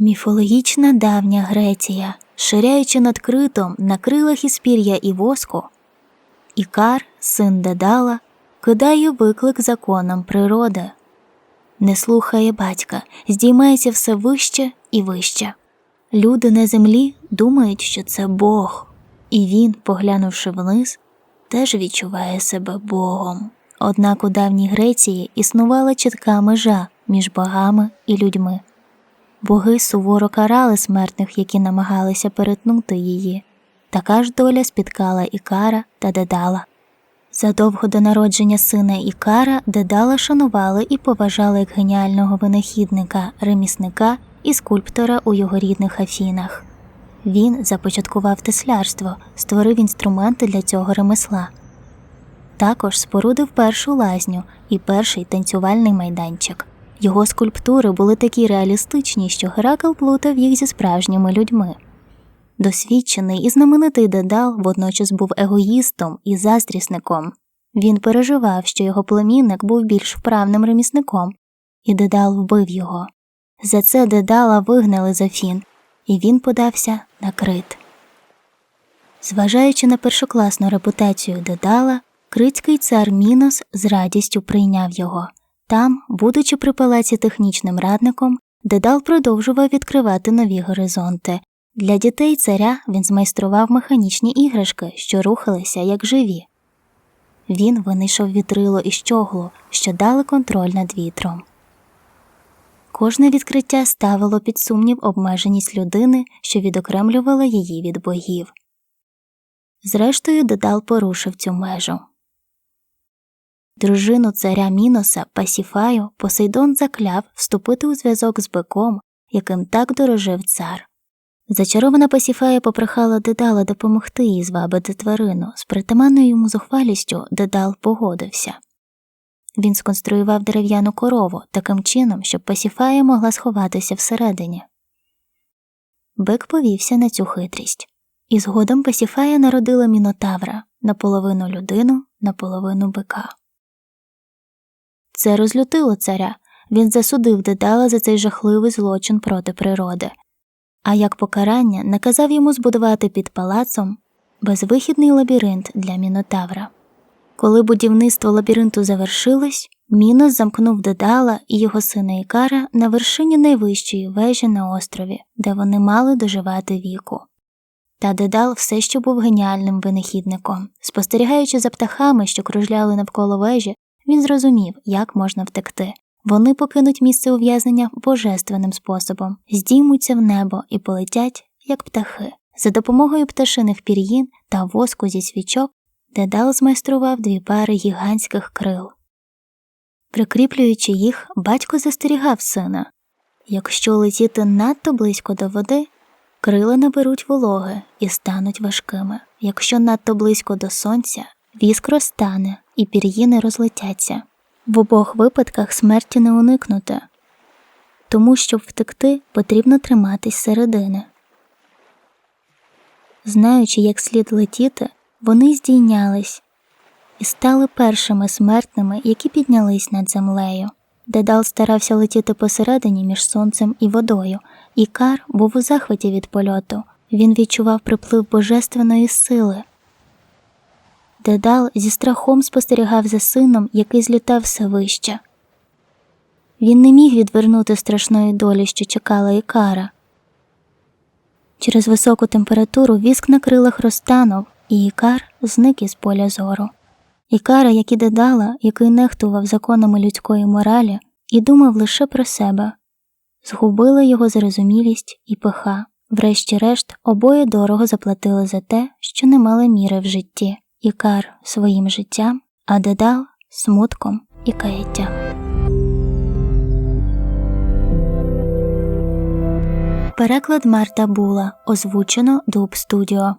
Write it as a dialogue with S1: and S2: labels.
S1: Міфологічна давня Греція, ширяючи над критом на крилах із пір'я і воску, Ікар, син Дедала, кидає виклик законам природи, не слухає батька, здіймається все вище і вище. Люди на землі думають, що це Бог, і він, поглянувши вниз, теж відчуває себе Богом. Однак у давній Греції існувала чітка межа між богами і людьми. Боги суворо карали смертних, які намагалися перетнути її. Така ж доля спіткала Ікара та Дедала. Задовго до народження сина Ікара Дедала шанували і поважали як геніального винахідника, ремісника і скульптора у його рідних Афінах. Він започаткував теслярство, створив інструменти для цього ремесла. Також спорудив першу лазню і перший танцювальний майданчик. Його скульптури були такі реалістичні, що Геракл плутав їх зі справжніми людьми. Досвідчений і знаменитий Дедал водночас був егоїстом і заздрісником. Він переживав, що його племінник був більш вправним ремісником, і Дедал вбив його. За це Дедала вигнали з Афін, і він подався на крит. Зважаючи на першокласну репутацію Дедала, критський цар Мінос з радістю прийняв його. Там, будучи при палаці технічним радником, Дедал продовжував відкривати нові горизонти. Для дітей царя він змайстрував механічні іграшки, що рухалися як живі. Він винайшов вітрило і щоглу, що дали контроль над вітром. Кожне відкриття ставило під сумнів обмеженість людини, що відокремлювала її від богів. Зрештою, Дедал порушив цю межу. Дружину царя Міноса Пасіфаю Посейдон закляв вступити у зв'язок з биком, яким так дорожив цар. Зачарована Пасіфая попрохала Дедала допомогти їй звабити тварину. З притаманною йому зухвалістю Дедал погодився. Він сконструював дерев'яну корову таким чином, щоб Пасіфая могла сховатися всередині. Бик повівся на цю хитрість, і згодом Пасіфая народила мінотавра наполовину людину, наполовину бика. Це розлютило царя, він засудив Дедала за цей жахливий злочин проти природи, а як покарання наказав йому збудувати під палацом безвихідний лабіринт для мінотавра. Коли будівництво лабіринту завершилось, Мінос замкнув Дедала і його сина Ікара на вершині найвищої вежі на острові, де вони мали доживати віку. Та Дедал все ще був геніальним винахідником. Спостерігаючи за птахами, що кружляли навколо вежі, він зрозумів, як можна втекти. Вони покинуть місце ув'язнення божественним способом, здіймуться в небо і полетять, як птахи. За допомогою пташиних пір'їн та воску зі свічок Дедал змайстрував дві пари гігантських крил. Прикріплюючи їх, батько застерігав сина якщо летіти надто близько до води, крила наберуть вологи і стануть важкими. Якщо надто близько до сонця, віск розтане і пір'їни розлетяться. В обох випадках смерті не уникнути, тому щоб втекти, потрібно триматись середини. Знаючи, як слід летіти, вони здійнялись і стали першими смертними, які піднялись над землею. Дедал старався летіти посередині між сонцем і водою, і Кар був у захваті від польоту. Він відчував приплив божественної сили. Дедал зі страхом спостерігав за сином, який злітав все вище. Він не міг відвернути страшної долі, що чекала Ікара. Через високу температуру віск на крилах розтанув, і Ікар зник із поля зору. Ікара, як і Дедала, який нехтував законами людської моралі і думав лише про себе, згубили його зрозумілість і пиха. Врешті-решт, обоє дорого заплатили за те, що не мали міри в житті. Ікар своїм життям, а додав смутком і каяттям. Переклад Марта Була озвучено Дуб Студіо